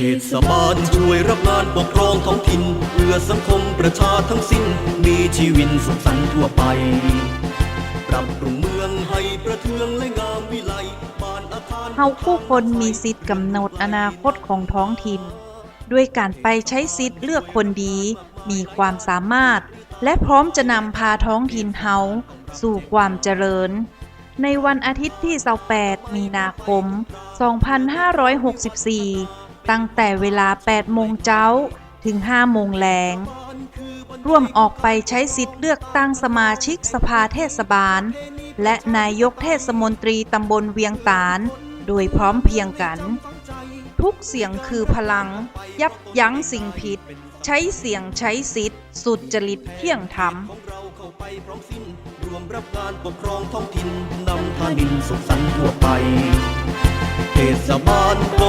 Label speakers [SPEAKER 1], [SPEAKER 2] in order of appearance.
[SPEAKER 1] เทศบาลช่วยรับงานปกครองท้องถิ่นเพื่อสังคมประชาทั้งสิ้น มีชีวิตสุขสันต์ทั่วไป ปรับปรุงเมืองให้ประเทืองและงามวิไลบ้านอาคาร
[SPEAKER 2] เฮาผู้คนมีสิทธิ์กำหนดอนาคตของท้องถิ่น ด้วยการไปใช้สิทธิ์เลือกคนดี มีความสามารถ และพร้อมจะนำพาท้องถิ่นเฮาสู่ความเจริญ ในวันอาทิตย์ที่28มีนาคม 2564 ตั้งแต่เวลา 8 โมงเจ้า ถึง 5 โมงแลง ร่วมออกไปใช้สิทธิ์เลือกตั้งสมาชิกสภาเทศบาล และนายกเทศมนตรีตำบลเวียงตาล โดยพร้อมเพียงกัน ทุกเสียงคือพลัง ยับยั้งสิ่งผิด ใช้เสียงใช้สิทธิ์ สุดจริตเที่ยงธรรม
[SPEAKER 1] รวมรับงานปกครองท้องถิ่นนำทานินสุขสันต์ทั่วไปเทศบาล